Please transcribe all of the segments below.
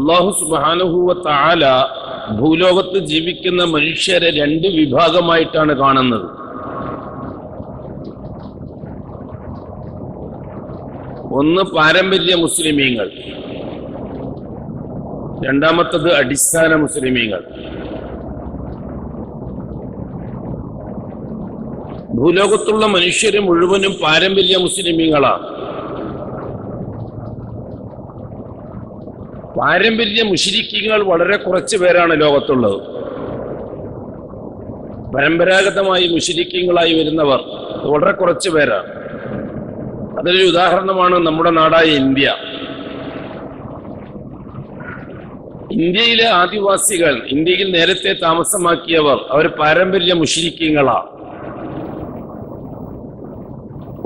അള്ളാഹു സുബാനുഹൂവ താല ഭൂലോകത്ത് ജീവിക്കുന്ന മനുഷ്യരെ രണ്ട് വിഭാഗമായിട്ടാണ് കാണുന്നത്. ഒന്ന് പാരമ്പര്യ മുസ്ലിമീങ്ങൾ രണ്ടാമത്തത് അടിസ്ഥാന മുസ്ലിമീങ്ങൾ. ഭൂലോകത്തുള്ള മനുഷ്യര് മുഴുവനും പാരമ്പര്യ മുസ്ലിമീങ്ങളാണ്. പാരമ്പര്യ മുഷിരിക്കങ്ങൾ വളരെ കുറച്ച് പേരാണ് ലോകത്തുള്ളത്. പരമ്പരാഗതമായി മുഷിരിക്കങ്ങളായി വരുന്നവർ വളരെ കുറച്ച് പേരാണ്. അതിലൊരു ഉദാഹരണമാണ് നമ്മുടെ നാടായ ഇന്ത്യ. ഇന്ത്യയിലെ ആദിവാസികൾ ഇന്ത്യയിൽ നേരത്തെ താമസമാക്കിയവർ അവർ പാരമ്പര്യ മുഷിരിക്കങ്ങളാണ്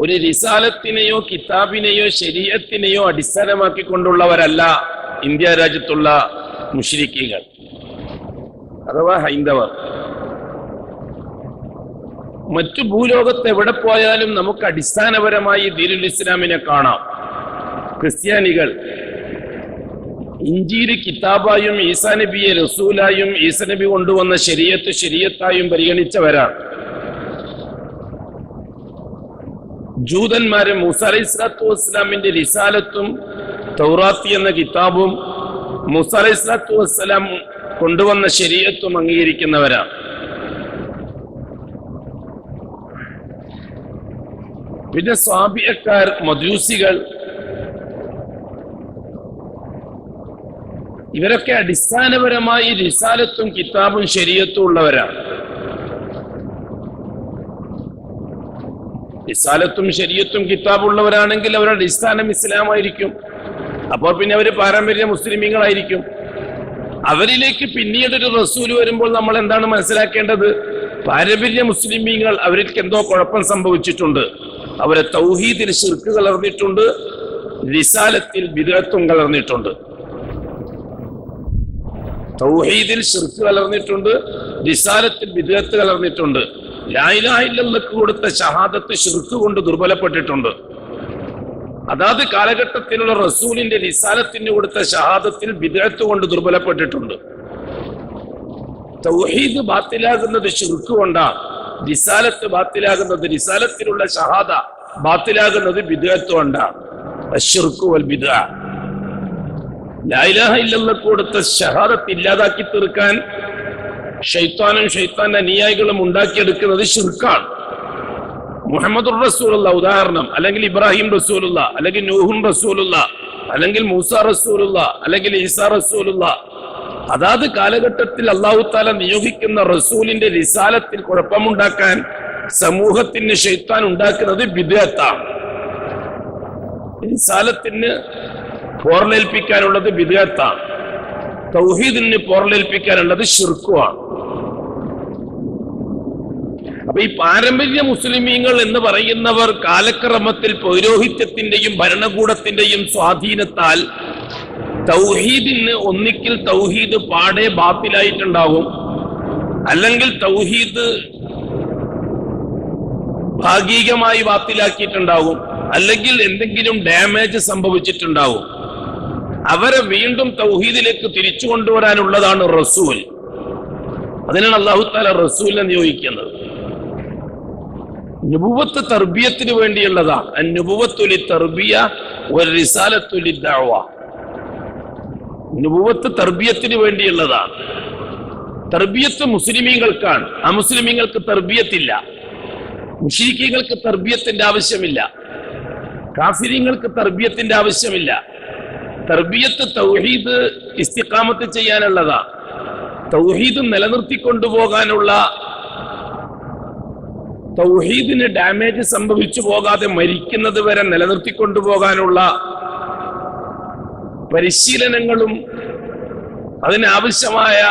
ഒരു റിസാലത്തിനെയോ കിതാബിനെയോ ശരീരത്തിനെയോ അടിസ്ഥാനമാക്കിക്കൊണ്ടുള്ളവരല്ല. ഇന്ത്യ രാജ്യത്തുള്ള മുഷിരിക്കീകൾ അഥവാ ഹൈന്ദവർ. മറ്റു ഭൂലോകത്ത് എവിടെ പോയാലും നമുക്ക് അടിസ്ഥാനപരമായി ദീനുൽ ഇസ്ലാമിനെ കാണാം. ക്രിസ്ത്യാനികൾ. ഇഞ്ചിയിൽ കിതാബായും ഈസാ നബിയെ റസൂലായും ഈസ നബി കൊണ്ടുവന്ന ശരീയത്ത് ശരീയത്തായും പരിഗണിച്ചവരാണ്. ജൂതന്മാരും മൂസ അലൈഹി വസ്ലാമിന്റെ റിസാലത്തും തൗറാത്തി എന്ന കിതാബും മൂസ വസ്സലാം കൊണ്ടുവന്ന ശരീരത്വം അംഗീകരിക്കുന്നവരാണ്. പിന്നെ സ്വാഭിയക്കാർ മദ്യൂസികൾ ഇവരൊക്കെ അടിസ്ഥാനപരമായി റിസാലത്തും കിതാബും ശരീരത്തും ഉള്ളവരാണ്. റിസാലത്തും ശരീരത്തും കിതാബും ഉള്ളവരാണെങ്കിൽ അവരുടെ അടിസ്ഥാനം ഇസ്ലാമായിരിക്കും. അപ്പോൾ പിന്നെ അവർ പാരമ്പര്യ മുസ്ലിമീങ്ങളായിരിക്കും. അവരിലേക്ക് പിന്നീട് ഒരു റസൂൽ വരുമ്പോൾ നമ്മൾ എന്താണ് മനസ്സിലാക്കേണ്ടത്? പാരമ്പര്യ മുസ്ലിമീങ്ങൾ അവർക്ക് എന്തോ കുഴപ്പം സംഭവിച്ചിട്ടുണ്ട്. അവരെ തൗഹീദിൽ ശിർക്ക് കലർന്നിട്ടുണ്ട് വിശാലത്തിൽ വിദഗ്ധത്വം കലർന്നിട്ടുണ്ട്. തൗഹീദിൽ ശിർക്ക് കലർന്നിട്ടുണ്ട് വിശാലത്തിൽ വിദഗ്ധത്ത് കലർന്നിട്ടുണ്ട്. ലായിലായില്ലക്ക് കൊടുത്ത ഷഹാദത്ത് ഷിർക്ക് കൊണ്ട് ദുർബലപ്പെട്ടിട്ടുണ്ട്. അതാത് കാലഘട്ടത്തിലുള്ള റസൂലിന്റെ നിസാലത്തിന് കൊടുത്ത ഷഹാദത്തിൽ വിദഗ്ധത്ത് കൊണ്ട് ദുർബലപ്പെട്ടിട്ടുണ്ട്. തൗഹീദ് ബാത്തിലാകുന്നത് ഷിർക്ക് കൊണ്ടാണ് നിസാലത്ത് ബാത്തിലാകുന്നത് നിസാലത്തിലുള്ള ഷഹാദ ബാത്തിലാകുന്നത് വിദഗ്ധത്ത് കൊണ്ടാണ് വൽ കൊടുത്ത ഷഹാദത്ത് ഇല്ലാതാക്കി തീർക്കാൻ ഷെയ്ത്താനും ഷെയ്ത്താന്റെ അനുയായികളും ഉണ്ടാക്കിയെടുക്കുന്നത് ഷിർക്കാണ് മുഹമ്മദ് റസൂലുള്ള ഉദാഹരണം. അല്ലെങ്കിൽ ഇബ്രാഹിം റസൂലുള്ള അല്ലെങ്കിൽ നൂഹുൻ റസൂലുള്ള അല്ലെങ്കിൽ മൂസ റസൂലുള്ള അല്ലെങ്കിൽ ഈസാ റസൂലുള്ള. അതാത് കാലഘട്ടത്തിൽ അള്ളാഹു താല നിയോഗിക്കുന്ന റസൂലിന്റെ റിസാലത്തിൽ കുഴപ്പമുണ്ടാക്കാൻ സമൂഹത്തിന് ഷെയ്ത്താൻ ഉണ്ടാക്കുന്നത് വിദേഹത്താണ് റിസാലത്തിന് പോർലേൽപ്പിക്കാനുള്ളത് വിദേഹത്താണ് തൗഹീദിന് പോർലേൽപ്പിക്കാനുള്ളത് ഷിർക്കുമാണ് അപ്പൊ ഈ പാരമ്പര്യ മുസ്ലിമീങ്ങൾ എന്ന് പറയുന്നവർ കാലക്രമത്തിൽ പൗരോഹിത്യത്തിന്റെയും ഭരണകൂടത്തിന്റെയും സ്വാധീനത്താൽ തൗഹീദിന് ഒന്നിക്കിൽ തൗഹീദ് പാടെ ബാത്തിലായിട്ടുണ്ടാവും അല്ലെങ്കിൽ തൗഹീദ് ഭാഗികമായി വാത്തിലാക്കിയിട്ടുണ്ടാവും അല്ലെങ്കിൽ എന്തെങ്കിലും ഡാമേജ് സംഭവിച്ചിട്ടുണ്ടാവും അവരെ വീണ്ടും തൗഹീദിലേക്ക് തിരിച്ചു കൊണ്ടുവരാനുള്ളതാണ് റസൂൽ. അതിനാണ് അള്ളാഹു താല റസൂലിനെ നിയോഗിക്കുന്നത്. നുബുവത്ത് തർബിയത്തിന് വേണ്ടിയുള്ളതാണ്. നുപുവത്തുലി തർബിയ ഒരു റിസാലത്തുലി ദഅവ. നുപുവത്ത് തർബിയത്തിന് വേണ്ടിയുള്ളതാണ്. തർബിയത്ത് മുസ്ലിമീങ്ങൾക്കാണ്. ആ മുസ്ലിമീങ്ങൾക്ക് തർബിയത്തില്ല. മുഷീഖിങ്ങൾക്ക് തർബിയത്തിന്റെ ആവശ്യമില്ല. കാഫിരിങ്ങൾക്ക് തർബിയത്തിന്റെ ആവശ്യമില്ല. തർബിയത്ത് തൗഹീദ് ഇസ്തിഖാമത്ത് ചെയ്യാനുള്ളതാ തൗഹീദ് നിലനിർത്തിക്കൊണ്ടുപോകാനുള്ള തൗഹീദിന് ഡാമേജ് സംഭവിച്ചു പോകാതെ മരിക്കുന്നത് വരെ നിലനിർത്തിക്കൊണ്ടുപോകാനുള്ള പരിശീലനങ്ങളും അതിനാവശ്യമായ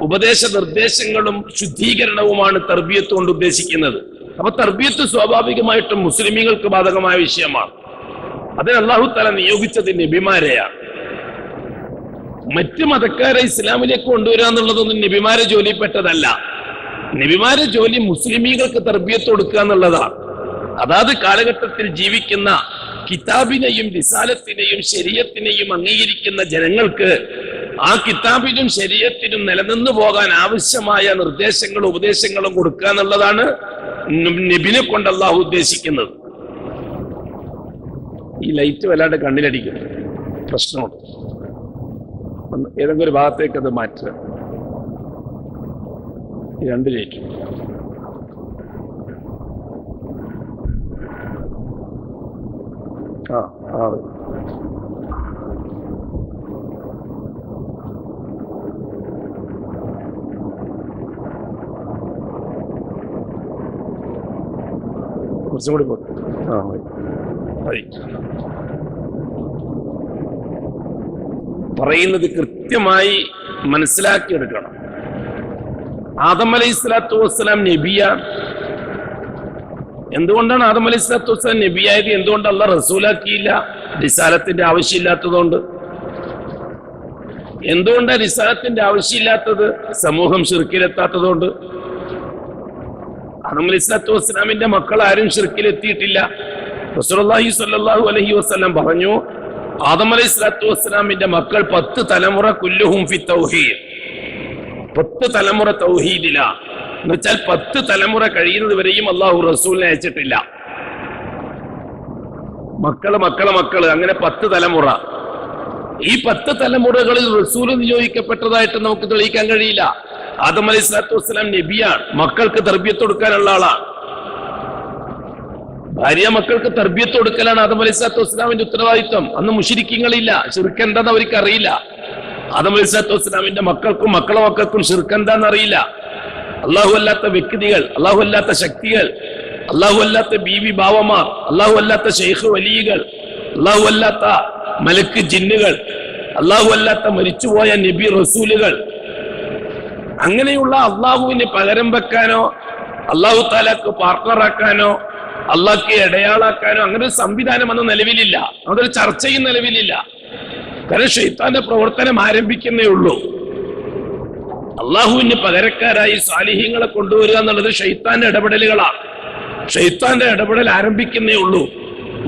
ഉപദേശ നിർദ്ദേശങ്ങളും ശുദ്ധീകരണവുമാണ് തർബീയത്ത് കൊണ്ട് ഉദ്ദേശിക്കുന്നത്. അപ്പൊ തർബീയത്ത് സ്വാഭാവികമായിട്ടും മുസ്ലിമീങ്ങൾക്ക് ബാധകമായ വിഷയമാണ്. അതിന് അള്ളാഹു തല നിയോഗിച്ചത് നബിമാരെയാണ്. മറ്റ് മതക്കാരെ ഇസ്ലാമിലേക്ക് കൊണ്ടുവരിക എന്നുള്ളതൊന്നും നബിമാരെ ജോലിപ്പെട്ടതല്ല നബിമാരെ ജോലി മുസ്ലിമീകൾക്ക് തർബിയത്ത് കൊടുക്കുക എന്നുള്ളതാണ്. അതാത് കാലഘട്ടത്തിൽ ജീവിക്കുന്ന കിതാബിനെയും റിസാലത്തിനെയും ശരീരത്തിനെയും അംഗീകരിക്കുന്ന ജനങ്ങൾക്ക് ആ കിതാബിനും ശരീരത്തിനും നിലനിന്നു പോകാൻ ആവശ്യമായ നിർദ്ദേശങ്ങളും ഉപദേശങ്ങളും കൊടുക്കുക എന്നുള്ളതാണ് നബിനെ കൊണ്ട് ഉദ്ദേശിക്കുന്നത്. ഈ ലൈറ്റ് വല്ലാണ്ട് കണ്ണിലടിക്കുന്നു. പ്രശ്നമുണ്ട്. ഏതെങ്കിലും ഒരു ഭാഗത്തേക്ക് അത് മാറ്റുക. രണ്ട് ലൈറ്റ് ആ. ആറ്. കുറച്ചും കൂടി പോട്ടെ. ആ മതി. പറയുന്നത് കൃത്യമായി മനസ്സിലാക്കിയെടുക്കണം. ആദം അലൈഹി സ്വലാത്തു വസ്സലാം നബിയാണ് എന്തുകൊണ്ടാണ് ആദം അലൈഹി സ്വലാത്തു വസ്സലാം നബിയായത്? എന്തുകൊണ്ട് അല്ല റസൂലാക്കിയില്ല? റിസാലത്തിന്റെ ആവശ്യമില്ലാത്തതുകൊണ്ട്. എന്തുകൊണ്ടാണ് റിസാലത്തിന്റെ ആവശ്യമില്ലാത്തത്? സമൂഹം ഷിർക്കിലെത്താത്തതുകൊണ്ട് ആദം അലൈഹി സ്വലാത്തു വസ്സലാമിന്റെ മക്കൾ ആരും ഷിർക്കിലെത്തിയിട്ടില്ല റസൂലി സ്വല്ലല്ലാഹു അലഹി വസ്ലാം പറഞ്ഞു ആദം അലൈഹി സ്വലാത്തു വസ്സലാമിന്റെ മക്കൾ പത്ത് തലമുറ കുല്ലുഹും ഫി തൗഹീദ്. പത്ത് തലമുറ തൗഹീദില എന്ന് വെച്ചാൽ പത്ത് തലമുറ കഴിയുന്നത് വരെയും അള്ളാഹു റസൂലിനെ അയച്ചിട്ടില്ല. മക്കൾ മക്കളെ മക്കൾ അങ്ങനെ പത്ത് തലമുറ. ഈ പത്ത് തലമുറകളിൽ റസൂൽ നിയോഗിക്കപ്പെട്ടതായിട്ട് നമുക്ക് തെളിയിക്കാൻ കഴിയില്ല. ആദം അലൈഹി സ്വലാത്തു വസ്സലാം നബിയാണ്. മക്കൾക്ക് തർബിയത്ത് കൊടുക്കാനുള്ള ആളാണ്. ഭാര്യ മക്കൾക്ക് തർബിയത്ത് കൊടുക്കലാണ് ആദം അലൈഹി സ്വലാത്തു വസ്സലാമിന്റെ ഉത്തരവാദിത്വം. അന്ന് മുഷിരിക്കങ്ങളില്ല. ശിർക്ക് എന്താന്ന് അവർക്ക് അറിയില്ല. ആദം അലൈഹി വസ്സലാമിന്റെ മക്കൾക്കും മക്കളെ മക്കൾക്കും ശിർക്ക് എന്താന്ന് അറിയില്ല അള്ളാഹു അല്ലാത്ത വ്യക്തികൾ അള്ളാഹു അല്ലാത്ത ശക്തികൾ അള്ളാഹു അല്ലാത്ത ബീവി ബാവമാർ അള്ളാഹു അല്ലാത്ത ഷെയ്ഖ് വലിയകൾ അള്ളാഹു അല്ലാത്ത മലക്ക് ജിന്നുകൾ അള്ളാഹു അല്ലാത്ത മരിച്ചുപോയ നബി റസൂലുകൾ. അങ്ങനെയുള്ള അള്ളാഹുവിന് പകരം വെക്കാനോ അള്ളാഹു താലാക്ക് പാർട്ണറാക്കാനോ അള്ളാഹ്ക്ക് ഇടയാളാക്കാനോ അങ്ങനെ ഒരു സംവിധാനം അന്ന് നിലവിലില്ല. അതൊരു ചർച്ചയും നിലവിലില്ല. കാരണം ഷെയ്ത്താന്റെ പ്രവർത്തനം ആരംഭിക്കുന്നേ ഉള്ളൂ. അള്ളാഹുവിന് പകരക്കാരായി സാലിഹ്യങ്ങളെ കൊണ്ടുവരിക എന്നുള്ളത് ഷെയ്ത്താന്റെ ഇടപെടലുകളാണ്. ഷെയ്ത്താന്റെ ഇടപെടൽ ആരംഭിക്കുന്നേ ഉള്ളൂ.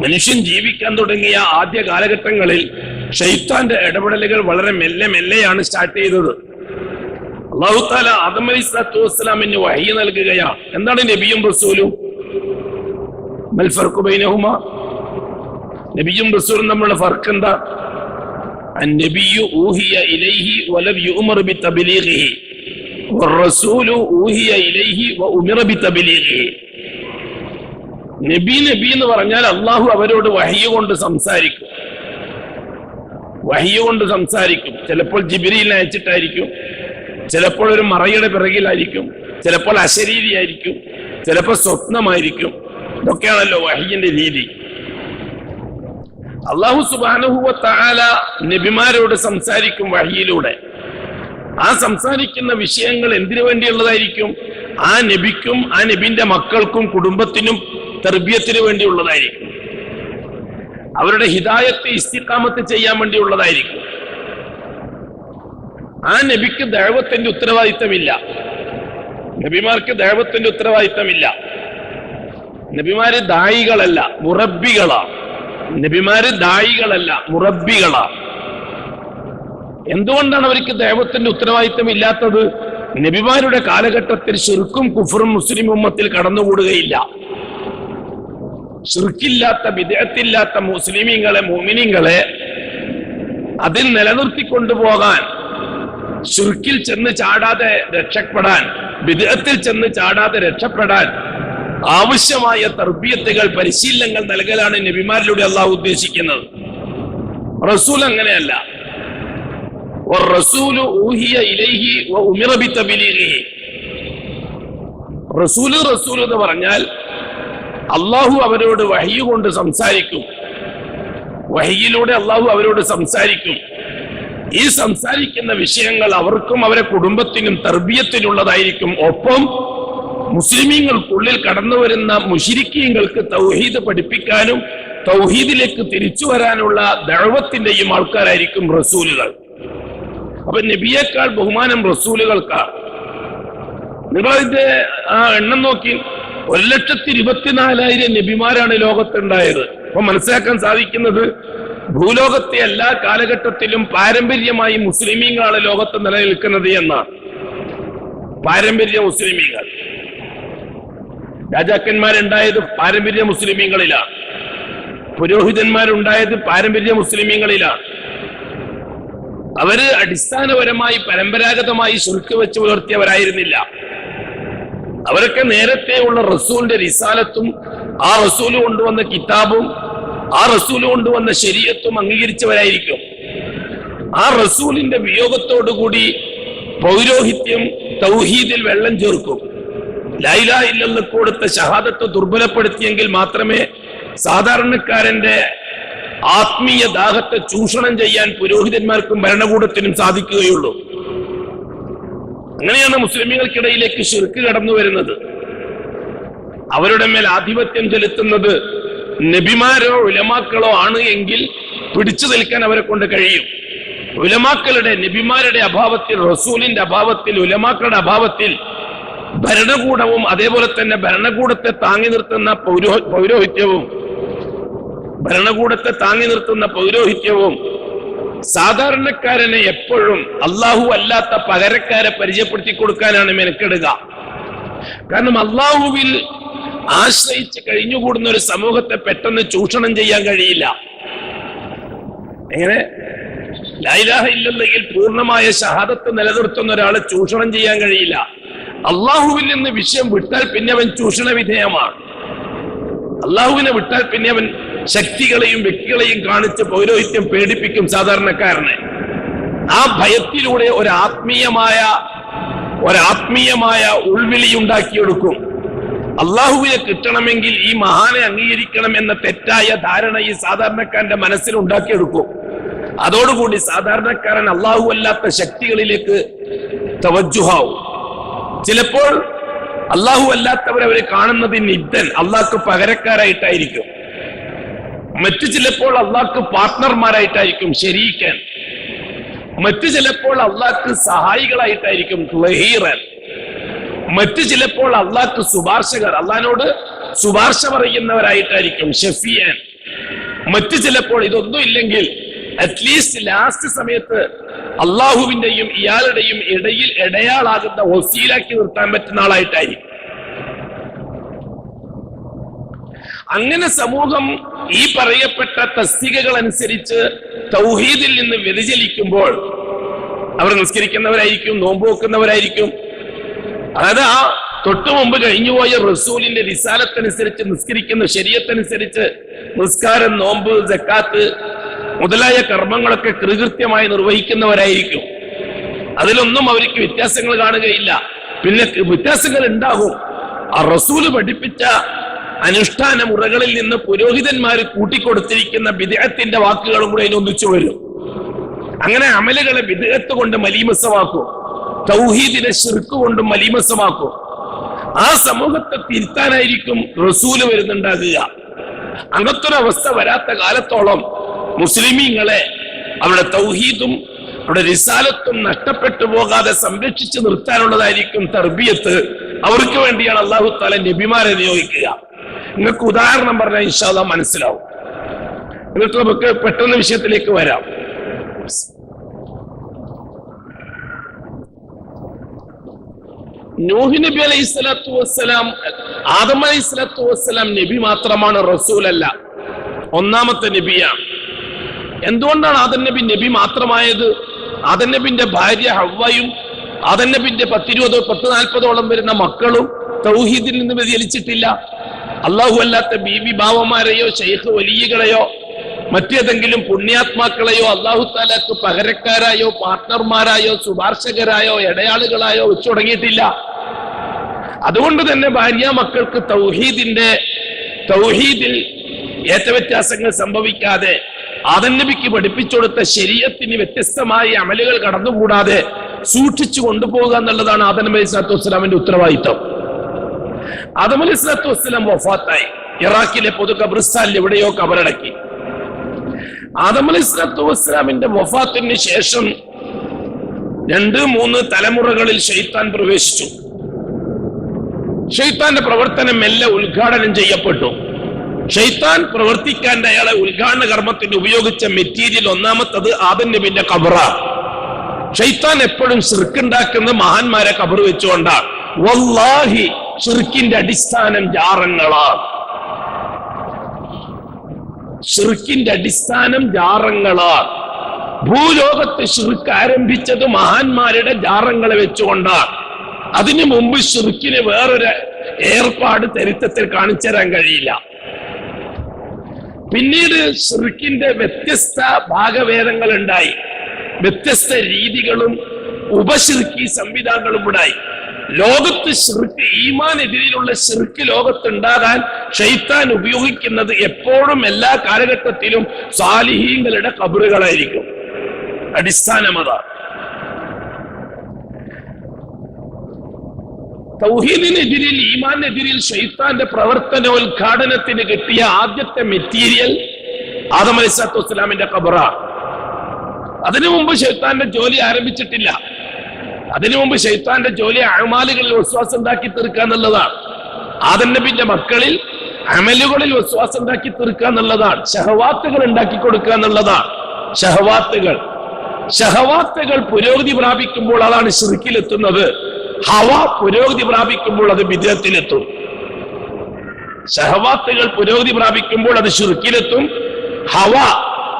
മനുഷ്യൻ ജീവിക്കാൻ തുടങ്ങിയ ആദ്യ കാലഘട്ടങ്ങളിൽ ഷെയ്ത്താന്റെ ഇടപെടലുകൾ വളരെ മെല്ലെ മെല്ലെയാണ് സ്റ്റാർട്ട് ചെയ്തത്. അള്ളാഹു താല ആദം അലി സ്വലാത്തു വസ്സലാമിന് വഹി നൽകുകയാണ്. എന്താണ് നബിയും റസൂലും? നബിയും റസൂലും തമ്മിലുള്ള ഫർക്ക് എന്താ النبي أوهي إليه ولم يؤمر بتبليغه والرسول أوهي إليه وأمر بتبليغه നബി നബി എന്ന് പറഞ്ഞാൽ അള്ളാഹു അവരോട് വഹിയ കൊണ്ട് സംസാരിക്കും വഹിയ കൊണ്ട് സംസാരിക്കും ചിലപ്പോൾ ജിബിരിയിൽ അയച്ചിട്ടായിരിക്കും ചിലപ്പോൾ ഒരു മറയുടെ പിറകിലായിരിക്കും ചിലപ്പോൾ അശരീരിയായിരിക്കും ചിലപ്പോൾ സ്വപ്നമായിരിക്കും ഇതൊക്കെയാണല്ലോ വഹിയന്റെ രീതി അള്ളാഹു സുബാനുഹുവ നബിമാരോട് സംസാരിക്കും വഴിയിലൂടെ ആ സംസാരിക്കുന്ന വിഷയങ്ങൾ എന്തിനു വേണ്ടിയുള്ളതായിരിക്കും? ആ നബിക്കും ആ നബിന്റെ മക്കൾക്കും കുടുംബത്തിനും തെർബ്യത്തിന് വേണ്ടിയുള്ളതായിരിക്കും. അവരുടെ ഹിദായത്ത് ഇസ്തിക്കാമത്ത് ചെയ്യാൻ വേണ്ടിയുള്ളതായിരിക്കും. ആ നബിക്ക് ദൈവത്തിന്റെ ഉത്തരവാദിത്തമില്ല. നബിമാർക്ക് ദൈവത്തിന്റെ ഉത്തരവാദിത്തമില്ല. നബിമാര് ദായികളല്ല മുറബികളാണ് നബിമാര് ദായികളല്ല മുറബികളാ എന്തുകൊണ്ടാണ് അവർക്ക് ദൈവത്തിന്റെ ഉത്തരവാദിത്വം ഇല്ലാത്തത്? നബിമാരുടെ കാലഘട്ടത്തിൽ ഷിർക്കും കുഫറും മുസ്ലിം ഉമ്മത്തിൽ കടന്നുകൂടുകയില്ല. ഷിർക്കില്ലാത്ത വിദേഹത്തില്ലാത്ത മുസ്ലിമീങ്ങളെ മോമിനിങ്ങളെ അതിൽ നിലനിർത്തിക്കൊണ്ടുപോകാൻ ഷിർക്കിൽ ചെന്ന് ചാടാതെ രക്ഷപ്പെടാൻ വിദേഹത്തിൽ ചെന്ന് ചാടാതെ രക്ഷപ്പെടാൻ ആവശ്യമായ തർബീയത്തുകൾ പരിശീലനങ്ങൾ നൽകലാണ് നബിമാരിലൂടെ അള്ളാഹു ഉദ്ദേശിക്കുന്നത്. റസൂൽ അങ്ങനെയല്ല. റസൂൽ എന്ന് പറഞ്ഞാൽ അള്ളാഹു അവരോട് വഹി കൊണ്ട് സംസാരിക്കും. വഹിയിലൂടെ അള്ളാഹു അവരോട് സംസാരിക്കും. ഈ സംസാരിക്കുന്ന വിഷയങ്ങൾ അവർക്കും അവരെ കുടുംബത്തിനും തർബീയത്തിനുള്ളതായിരിക്കും. ഒപ്പം മുസ്ലിമീങ്ങൾക്കുള്ളിൽ കടന്നു വരുന്ന മുഷിരിക്കീങ്ങൾക്ക് തൗഹീദ് പഠിപ്പിക്കാനും തൗഹീദിലേക്ക് തിരിച്ചു വരാനുള്ള ദഴവത്തിന്റെയും ആൾക്കാരായിരിക്കും റസൂലുകൾ. അപ്പൊ നബിയേക്കാൾ ബഹുമാനം റസൂലുകൾക്കാണ്. നിങ്ങളതിന്റെ ആ എണ്ണം നോക്കി. ഒരു ലക്ഷത്തി ഇരുപത്തിനാലായിരം നബിമാരാണ് ലോകത്തുണ്ടായത്. അപ്പൊ മനസ്സിലാക്കാൻ സാധിക്കുന്നത് ഭൂലോകത്തെ എല്ലാ കാലഘട്ടത്തിലും പാരമ്പര്യമായി മുസ്ലിമീങ്ങളാണ് ലോകത്ത് നിലനിൽക്കുന്നത് എന്നാണ്. പാരമ്പര്യ മുസ്ലിമീങ്ങൾ. രാജാക്കന്മാരുണ്ടായത് പാരമ്പര്യ മുസ്ലിമീങ്ങളിലാണ് പുരോഹിതന്മാരുണ്ടായത് പാരമ്പര്യ മുസ്ലിമീങ്ങളിലാണ് അവർ അടിസ്ഥാനപരമായി പരമ്പരാഗതമായി ശുൽക്ക് വെച്ച് പുലർത്തിയവരായിരുന്നില്ല. അവരൊക്കെ നേരത്തെ ഉള്ള റസൂലിന്റെ റിസാലത്തും ആ റസൂൽ കൊണ്ടുവന്ന കിതാബും ആ റസൂൽ കൊണ്ടുവന്ന ശരീരത്തും അംഗീകരിച്ചവരായിരിക്കും. ആ റസൂലിന്റെ വിയോഗത്തോടുകൂടി പൗരോഹിത്യം തൗഹീദിൽ വെള്ളം ചേർക്കും. ലൈല ഇല്ലെന്ന് കൊടുത്ത ഷഹാദത്ത് ദുർബലപ്പെടുത്തിയെങ്കിൽ മാത്രമേ സാധാരണക്കാരന്റെ ആത്മീയ ദാഹത്തെ ചൂഷണം ചെയ്യാൻ പുരോഹിതന്മാർക്കും ഭരണകൂടത്തിനും സാധിക്കുകയുള്ളൂ. അങ്ങനെയാണ് മുസ്ലിമുകൾക്കിടയിലേക്ക് ഷിർക്ക് കടന്നു വരുന്നത്. അവരുടെ മേൽ ആധിപത്യം ചെലുത്തുന്നത് നബിമാരോ ഉലമാക്കളോ ആണ് എങ്കിൽ പിടിച്ചു നിൽക്കാൻ അവരെ കൊണ്ട് കഴിയും. ഉലമാക്കളുടെ നബിമാരുടെ അഭാവത്തിൽ റസൂലിന്റെ അഭാവത്തിൽ ഉലമാക്കളുടെ അഭാവത്തിൽ ഭരണകൂടവും അതേപോലെ തന്നെ ഭരണകൂടത്തെ താങ്ങി നിർത്തുന്ന പൗരോ പൗരോഹിത്യവും ഭരണകൂടത്തെ താങ്ങി നിർത്തുന്ന പൗരോഹിത്യവും സാധാരണക്കാരനെ എപ്പോഴും അള്ളാഹു അല്ലാത്ത പകരക്കാരെ പരിചയപ്പെടുത്തി കൊടുക്കാനാണ് മെനക്കെടുക. കാരണം അള്ളാഹുവിൽ ആശ്രയിച്ച് കഴിഞ്ഞുകൂടുന്ന ഒരു സമൂഹത്തെ പെട്ടെന്ന് ചൂഷണം ചെയ്യാൻ കഴിയില്ല. എങ്ങനെ? ലൈലാഹ ഇല്ലെങ്കിൽ പൂർണമായ ഷഹാദത്ത് നിലനിർത്തുന്ന ഒരാളെ ചൂഷണം ചെയ്യാൻ കഴിയില്ല. അള്ളാഹുവിൽ നിന്ന് വിഷയം വിട്ടാൽ പിന്നെ അവൻ ചൂഷണ വിധേയമാണ്. അള്ളാഹുവിനെ വിട്ടാൽ പിന്നെ അവൻ ശക്തികളെയും വ്യക്തികളെയും കാണിച്ച് പൗരോഹിത്യം പേടിപ്പിക്കും സാധാരണക്കാരനെ. ആ ഭയത്തിലൂടെ ഒരു ആത്മീയമായ ഒരാത്മീയമായ ഉൾവിളി ഉണ്ടാക്കിയെടുക്കും. അള്ളാഹുവിനെ കിട്ടണമെങ്കിൽ ഈ മഹാനെ അംഗീകരിക്കണം എന്ന തെറ്റായ ധാരണ ഈ സാധാരണക്കാരന്റെ മനസ്സിൽ ഉണ്ടാക്കിയെടുക്കും. അതോടുകൂടി സാധാരണക്കാരൻ അള്ളാഹു അല്ലാത്ത ശക്തികളിലേക്ക് തവജുഹാവും ചിലപ്പോൾ അള്ളാഹു അല്ലാത്തവരെ അവർ കാണുന്നത് നിദ്ധൻ അള്ളാഹ്ക്ക് പകരക്കാരായിട്ടായിരിക്കും. മറ്റു ചിലപ്പോൾ അള്ളാഹ്ക്ക് പാർട്ട്ണർമാരായിട്ടായിരിക്കും ശരീക്കാൻ മറ്റു ചിലപ്പോൾ അള്ളാഹ്ക്ക് സഹായികളായിട്ടായിരിക്കും ലഹീറൻ. മറ്റു ചിലപ്പോൾ അള്ളാഹ്ക്ക് ശുപാർശകർ അള്ളഹാനോട് ശുപാർശ പറയുന്നവരായിട്ടായിരിക്കും ഷെഫിയാൻ. മറ്റു ചിലപ്പോൾ ഇതൊന്നും ഇല്ലെങ്കിൽ അറ്റ്ലീസ്റ്റ് ലാസ്റ്റ് സമയത്ത് അള്ളാഹുവിന്റെയും ഇയാളുടെയും ഇടയിൽ ഇടയാളാകുന്ന വസീലാക്കി നിർത്താൻ പറ്റുന്ന ആളായിട്ടായിരിക്കും. അങ്ങനെ സമൂഹം ഈ പറയപ്പെട്ട തസ്തികകൾ അനുസരിച്ച് തൗഹീദിൽ നിന്ന് വ്യതിചലിക്കുമ്പോൾ അവർ നിസ്കരിക്കുന്നവരായിരിക്കും നോമ്പ് വെക്കുന്നവരായിരിക്കും. അതായത് ആ തൊട്ടു മുമ്പ് കഴിഞ്ഞുപോയ റസൂലിന്റെ റിസാലത്തനുസരിച്ച് നിസ്കരിക്കുന്ന ശരീരത്തനുസരിച്ച് നിസ്കാരം നോമ്പ് ജക്കാത്ത് മുതലായ കർമ്മങ്ങളൊക്കെ കൃകൃത്യമായി നിർവഹിക്കുന്നവരായിരിക്കും. അതിലൊന്നും അവർക്ക് വ്യത്യാസങ്ങൾ കാണുകയില്ല. പിന്നെ വ്യത്യാസങ്ങൾ ഉണ്ടാകും. ആ റസൂൽ പഠിപ്പിച്ച അനുഷ്ഠാന മുറകളിൽ നിന്ന് പുരോഹിതന്മാർ കൂട്ടിക്കൊടുത്തിരിക്കുന്ന വിദേഹത്തിന്റെ വാക്കുകളും കൂടെ അതിനൊന്നിച്ചു വരും. അങ്ങനെ അമലുകളെ വിദേഹത്ത് കൊണ്ട് മലീമസമാക്കും. തൗഹീദിനെ ശിർക്ക് കൊണ്ട് മലീമസമാക്കും. ആ സമൂഹത്തെ തിരുത്താനായിരിക്കും റസൂൽ വരുന്നുണ്ടാകുക. അങ്ങനത്തൊരവസ്ഥ വരാത്ത കാലത്തോളം മുസ്ലിമീങ്ങളെ അവരുടെ തൗഹീദും അവരുടെ റിസാലത്തും നഷ്ടപ്പെട്ടു പോകാതെ സംരക്ഷിച്ചു നിർത്താനുള്ളതായിരിക്കും തർബിയത്ത്. അവർക്ക് വേണ്ടിയാണ് അള്ളാഹു താല നബിമാരെ നിയോഗിക്കുക. നിങ്ങൾക്ക് ഉദാഹരണം പറഞ്ഞാൽ ഇൻഷാല്ല മനസ്സിലാവും. എന്നിട്ട് നമുക്ക് പെട്ടെന്ന് വിഷയത്തിലേക്ക് വരാം. നൂഹി നബി അലൈഹി സ്വലാത്തു വസ്സലാം ആദം അലൈഹി സ്വലാത്തു വസ്സലാം നബി മാത്രമാണ് റസൂലല്ല. ഒന്നാമത്തെ നബിയാണ്. എന്തുകൊണ്ടാണ് ആദൻ നബി നബി മാത്രമായത്? ആദൻ നബിന്റെ ഭാര്യ ഹവ്വയും ആദൻ നബിന്റെ പത്തിരുപതോ പത്ത് നാൽപ്പതോളം വരുന്ന മക്കളും തൗഹീദിൽ നിന്ന് വ്യതിചലിച്ചിട്ടില്ല. അള്ളാഹു അല്ലാത്ത ബീവി ബാവമാരെയോ ഷെയ്ഖ് വലിയകളെയോ മറ്റേതെങ്കിലും പുണ്യാത്മാക്കളെയോ അള്ളാഹു താലാക്ക് പകരക്കാരായോ പാർട്ട്ണർമാരായോ ശുപാർശകരായോ ഇടയാളുകളായോ വെച്ചു തുടങ്ങിയിട്ടില്ല. അതുകൊണ്ട് തന്നെ ഭാര്യ മക്കൾക്ക് തൗഹീദിന്റെ തൗഹീദിൽ ഏറ്റവ്യത്യാസങ്ങൾ സംഭവിക്കാതെ ആദൻ നബിക്ക് പഠിപ്പിച്ചെടുത്ത ശരീരത്തിന് വ്യത്യസ്തമായ അമലുകൾ കടന്നുകൂടാതെ സൂക്ഷിച്ചു കൊണ്ടുപോകുക എന്നുള്ളതാണ് ആദൻ നബി സ്വലാത്തു വസ്സലാമിന്റെ ഉത്തരവാദിത്വം. ആദം അലി സ്വലാത്തു വസ്സലാം വഫാത്തായി. ഇറാഖിലെ പൊതു കബ്രിസ്ഥാനിൽ എവിടെയോ കബറടക്കി. ആദം അലി സ്വലാത്തു വസ്സലാമിന്റെ വഫാത്തിന് ശേഷം രണ്ട് മൂന്ന് തലമുറകളിൽ ഷെയ്ത്താൻ പ്രവേശിച്ചു. ഷെയ്ത്താന്റെ പ്രവർത്തനം മെല്ലെ ഉദ്ഘാടനം ചെയ്യപ്പെട്ടു. ഷെയ്ത്താൻ പ്രവർത്തിക്കാൻ അയാളെ ഉദ്ഘാടന കർമ്മത്തിന് ഉപയോഗിച്ച മെറ്റീരിയൽ ഒന്നാമത്തത് ആദൻ നബിന്റെ കബറാണ് ഷെയ്ത്താൻ എപ്പോഴും സിർക്കുണ്ടാക്കുന്ന മഹാന്മാരെ കബർ വെച്ചുകൊണ്ടാണ് വല്ലാഹി സിർക്കിന്റെ അടിസ്ഥാനം ജാറങ്ങളാണ് ഷിർക്കിന്റെ അടിസ്ഥാനം ജാറങ്ങളാണ് ഭൂലോകത്ത് ഷിർക്ക് ആരംഭിച്ചത് മഹാന്മാരുടെ ജാറങ്ങളെ വെച്ചുകൊണ്ടാണ് അതിനു മുമ്പ് ഷിർക്കിന് വേറൊരു ഏർപ്പാട് ചരിത്രത്തിൽ കാണിച്ചു തരാൻ കഴിയില്ല. പിന്നീട് ഷിർക്കിന്റെ വ്യത്യസ്ത ഭാഗഭേദങ്ങൾ ഉണ്ടായി വ്യത്യസ്ത രീതികളും ഉപശിർക്കി സംവിധാനങ്ങളും ഉണ്ടായി ലോകത്ത് ഷിർക്ക് ഈമാനെതിരെയുള്ള ഷിർക്ക് ലോകത്ത് ഉണ്ടാകാൻ ഷെയ്ത്താൻ ഉപയോഗിക്കുന്നത് എപ്പോഴും എല്ലാ കാലഘട്ടത്തിലും സാലിഹീങ്ങളുടെ കബറുകളായിരിക്കും അടിസ്ഥാനം അതാണ് തൗഹീദിനെതിരിൽ ഈമാനെതിരിൽ ഷെയ്ത്താന്റെ പ്രവർത്തനോദ്ഘാടനത്തിന് കിട്ടിയ ആദ്യത്തെ മെറ്റീരിയൽ ആദം അലിസ്ലാത്തു വസ്സലാമിന്റെ കബറാണ് അതിനു മുമ്പ് ഷെയ്ത്താന്റെ ജോലി ആരംഭിച്ചിട്ടില്ല. അതിനു മുമ്പ് ഷെയ്ത്താന്റെ ജോലി അഴമാലുകളിൽ വിശ്വാസം ഉണ്ടാക്കി തീർക്കുക എന്നുള്ളതാണ്. ആദം നബിന്റെ മക്കളിൽ അമലുകളിൽ വിശ്വാസം ഉണ്ടാക്കി തീർക്കുക എന്നുള്ളതാണ്. ഷഹവാത്തുകൾ ഉണ്ടാക്കി കൊടുക്കുക എന്നുള്ളതാണ്. ഷഹവാത്തുകൾ ഷഹവാത്തുകൾ പുരോഗതി പ്രാപിക്കുമ്പോൾ അതാണ് ഷിർക്കിലെത്തുന്നത് ഹവ പുരോഗതി പ്രാപിക്കുമ്പോൾ അത് വിദേഹത്തിലെത്തും സഹവാത്തുകൾ പുരോഗതി പ്രാപിക്കുമ്പോൾ അത് ശുറുക്കിലെത്തും ഹവ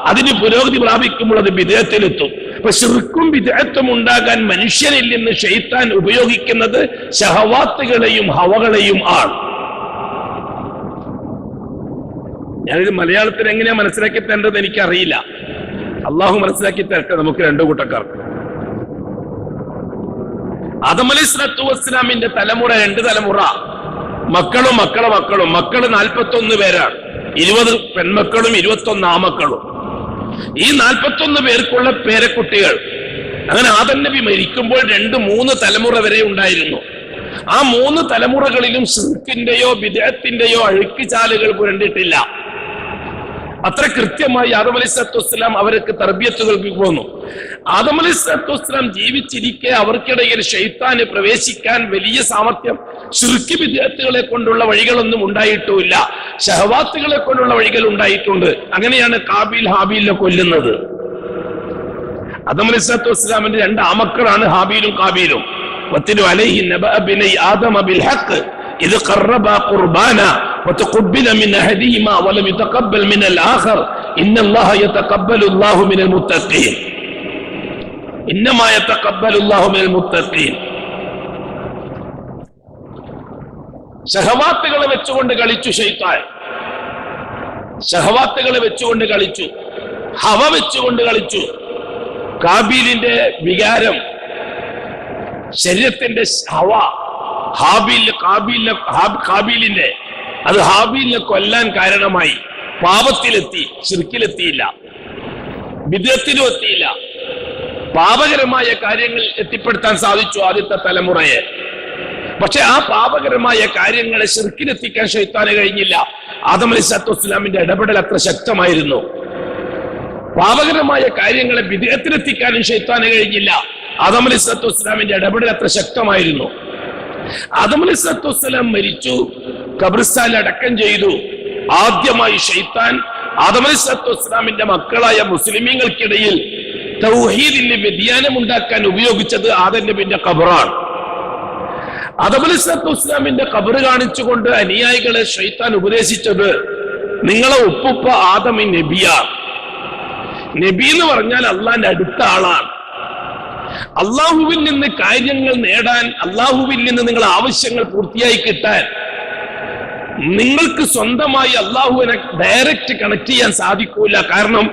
അതിന് പുരോഗതി പ്രാപിക്കുമ്പോൾ അത് വിദേഹത്തിലെത്തും അപ്പൊ ശുറുക്കും വിദേഹത്വം ഉണ്ടാകാൻ മനുഷ്യനിൽ നിന്ന് ഷെയ്ത്താൻ ഉപയോഗിക്കുന്നത് സഹവാത്തുകളെയും ഹവകളെയും ആണ്. ഞാനിത് മലയാളത്തിൽ എങ്ങനെയാ മനസ്സിലാക്കി തരേണ്ടത് എനിക്കറിയില്ല. അള്ളാഹു മനസ്സിലാക്കി തരട്ടെ നമുക്ക് രണ്ടു കൂട്ടക്കാർക്ക്. ആദമലി സ്വലത്തു വസ്സലാമിന്റെ തലമുറ രണ്ട് തലമുറ. മക്കളും മക്കളെ മക്കളും. മക്കൾ നാൽപ്പത്തി ഒന്ന് പേരാണ്. ഇരുപത് പെൺമക്കളും ഇരുപത്തി ഒന്ന് ആമക്കളും ഈ നാൽപ്പത്തി ഒന്ന് പേർക്കുള്ള പേരക്കുട്ടികൾ അങ്ങനെ ആദം നബി മരിക്കുമ്പോൾ രണ്ട് മൂന്ന് തലമുറ വരെ ഉണ്ടായിരുന്നു. ആ മൂന്ന് തലമുറകളിലും സിർക്കിന്റെയോ വിദേഹത്തിന്റെയോ അഴുക്കുചാലുകൾ പുരണ്ടിട്ടില്ല. അത്ര കൃത്യമായി ആദം അലി സത്തുസ്ലാം അവർക്ക് തർബിയത്ത് നൽകി പോന്നു ആദം അലി സത്തുസ്ലാം ജീവിച്ചിരിക്കെ അവർക്കിടയിൽ ഷെയ്ത്താന് പ്രവേശിക്കാൻ വലിയ സാമർത്ഥ്യം ശുരുക്കി വിദ്യാർത്ഥികളെ കൊണ്ടുള്ള വഴികളൊന്നും ഉണ്ടായിട്ടുമില്ല ഷഹവാത്തുകളെ കൊണ്ടുള്ള വഴികൾ ഉണ്ടായിട്ടുണ്ട്. അങ്ങനെയാണ് കാബിൽ ഹാബിലിനെ കൊല്ലുന്നത്. ആദം അലി സത്തുസ്ലാമിന്റെ രണ്ട് ആമക്കളാണ് ഹാബിലും കാബീലും. അലൈഹി നബഅ ബിനൈ ആദമ ബിൽ ഹഖ്. إذ قربا قربانا وتقبل من أحدهما ولم يتقبل من الآخر إن الله يتقبل الله من المتقين إنما يتقبل الله من المتقين ഷഹവാത്തുകളെ വെച്ചുകൊണ്ട് കളിച്ചു ഷെയ്ത്താൻ ഷഹവാത്തുകളെ വെച്ചുകൊണ്ട് കളിച്ചു ഹവ വെച്ചുകൊണ്ട് കളിച്ചു കാബീലിന്റെ വികാരം ശരീരത്തിന്റെ ഹവ ഹാബീലിന് കാബീലിനെ. കാബീലിന്റെ അത് ഹാബീലിനെ കൊല്ലാൻ കാരണമായി. പാപത്തിലെത്തി ശിർക്കിലെത്തിയില്ല. വിദത്തിലും എത്തിയില്ല. പാപകരമായ കാര്യങ്ങൾ എത്തിപ്പെടുത്താൻ സാധിച്ചു ആദ്യത്തെ തലമുറയെ. പക്ഷെ ആ പാപകരമായ കാര്യങ്ങളെ ശിർക്കിലെത്തിക്കാൻ ഷെയ്ത്താന് കഴിഞ്ഞില്ല. ആദം അലി സത്തു ഇസ്ലാമിന്റെ ഇടപെടൽ അത്ര ശക്തമായിരുന്നു. പാപകരമായ കാര്യങ്ങളെ വിദേഹത്തിലെത്തിക്കാനും ഷെയ്ത്താന് കഴിഞ്ഞില്ല. ആദം അലി സത്തു ഇസ്ലാമിന്റെ ഇടപെടൽ അത്ര ശക്തമായിരുന്നു. ആദം അലി സത്തു വസ്സലാം മരിച്ചു. കബ്രിസ്ഥാനിൽ അടക്കം ചെയ്തു. ആദ്യമായി ഷെയ്ത്താൻ ആദം അലി സത്തു വസ്സലാമിന്റെ മക്കളായ മുസ്ലിമീങ്ങൾക്കിടയിൽ തൗഹീദിന്റെ വ്യതിയാനം ഉണ്ടാക്കാൻ ഉപയോഗിച്ചത് ആദം നബിന്റെ കബറാണ് ആദം അലി കബറ് കാണിച്ചുകൊണ്ട് അനുയായികളെ ഷെയ്ത്താൻ ഉപദേശിച്ചത് നിങ്ങളെ ഉപ്പുപ്പ ആദമി നബിയാ. നബി എന്ന് പറഞ്ഞാൽ അള്ളാന്റെ അടുത്ത ആളാണ്. അള്ളാഹുവിൽ നിന്ന് കാര്യങ്ങൾ നേടാൻ അള്ളാഹുവിൽ നിന്ന് നിങ്ങൾ ആവശ്യങ്ങൾ പൂർത്തിയായി കിട്ടാൻ നിങ്ങൾക്ക് സ്വന്തമായി അള്ളാഹുവിനെ ഡയറക്റ്റ് കണക്ട് ചെയ്യാൻ സാധിക്കൂല. കാരണം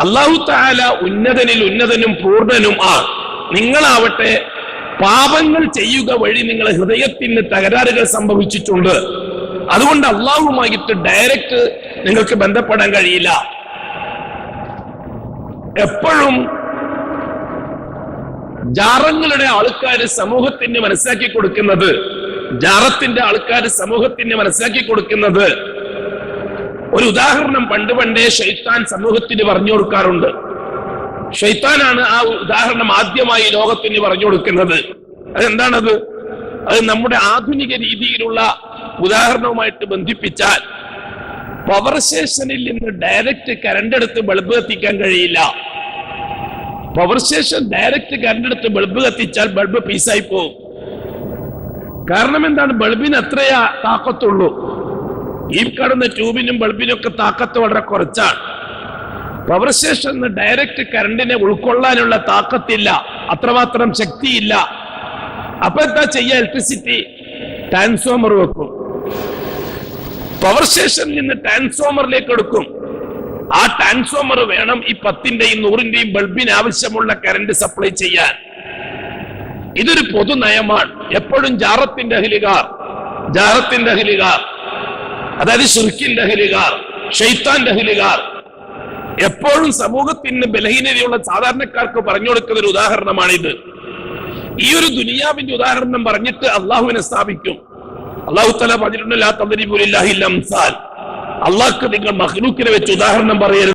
അള്ളാഹു താല ഉന്നതനിൽ ഉന്നതനും പൂർണനും ആ. നിങ്ങളാവട്ടെ പാപങ്ങൾ ചെയ്യുക വഴി നിങ്ങളെ ഹൃദയത്തിന് തകരാറുകൾ സംഭവിച്ചിട്ടുണ്ട്. അതുകൊണ്ട് അള്ളാഹുമായിട്ട് ഡയറക്റ്റ് നിങ്ങൾക്ക് ബന്ധപ്പെടാൻ കഴിയില്ല. എപ്പോഴും ജാറങ്ങളുടെ ആൾക്കാര് സമൂഹത്തിന് മനസ്സിലാക്കി കൊടുക്കുന്നത്? ജാറത്തിന്റെ ആൾക്കാര് സമൂഹത്തിന് മനസ്സിലാക്കി കൊടുക്കുന്നത്? ഒരു ഉദാഹരണം പണ്ട് പണ്ടേ ഷെയ്ത്താൻ സമൂഹത്തിന് പറഞ്ഞു കൊടുക്കാറുണ്ട്. ഷെയ്ത്താനാണ് ആ ഉദാഹരണം ആദ്യമായി ലോകത്തിന് പറഞ്ഞു കൊടുക്കുന്നത്. അതെന്താണത്? അത് നമ്മുടെ ആധുനിക രീതിയിലുള്ള ഉദാഹരണവുമായിട്ട് ബന്ധിപ്പിച്ചാൽ പവർ സ്റ്റേഷനിൽ നിന്ന് ഡയറക്റ്റ് കരണ്ട് എടുത്ത് ബൾബ് എത്തിക്കാൻ കഴിയില്ല. പവർ സ്റ്റേഷൻ ഡയറക്റ്റ് കറണ്ട് എടുത്ത് ബൾബ് കത്തിച്ചാൽ ബൾബ് പീസായി പോകും കാരണം എന്താണ്? ബൾബിന് എത്രയാ താക്കത്തുള്ളൂ. ഈ കടന്ന ട്യൂബിനും ബൾബിനും ഒക്കെ താക്കത്ത് വളരെ കുറച്ചാണ്. പവർ സ്റ്റേഷൻ ഡയറക്റ്റ് കറണ്ടിനെ ഉൾക്കൊള്ളാനുള്ള താക്കത്തില്ല. അത്രമാത്രം ശക്തിയില്ല. അപ്പൊ എന്താ ചെയ്യുക ഇലക്ട്രിസിറ്റി ട്രാൻസ്ഫോമർ വെക്കും. പവർ സ്റ്റേഷനിൽ നിന്ന് ട്രാൻസ്ഫോമറിലേക്ക് എടുക്കും. ആ ട്രാൻസ്ഫോമർ വേണം ഈ പത്തിന്റെയും നൂറിന്റെയും ബൾബിന് ആവശ്യമുള്ള കറണ്ട് സപ്ലൈ ചെയ്യാൻ. ഇതൊരു പൊതു നയമാണ്. എപ്പോഴും ജാറത്തിന്റെ അഹലികാർ ജാറത്തിന്റെ അഹലികാർ അതായത് ഷിർക്കിന്റെ അഹലികാർ ഷെയ്ത്താന്റെ അഹലികാർ എപ്പോഴും സമൂഹത്തിന് ബലഹീനതയുള്ള സാധാരണക്കാർക്ക് പറഞ്ഞു കൊടുക്കുന്ന ഒരു ഉദാഹരണമാണിത്. ഈ ഒരു ദുനിയാവിന്റെ ഉദാഹരണം പറഞ്ഞിട്ട് അള്ളാഹുവിനെ സ്ഥാപിക്കും. അള്ളാഹു തല അംസാൽ അള്ളാഹ്ക്ക് നിങ്ങൾ മഹ്ലൂക്കിനെ വെച്ച് ഉദാഹരണം പറയരുത്.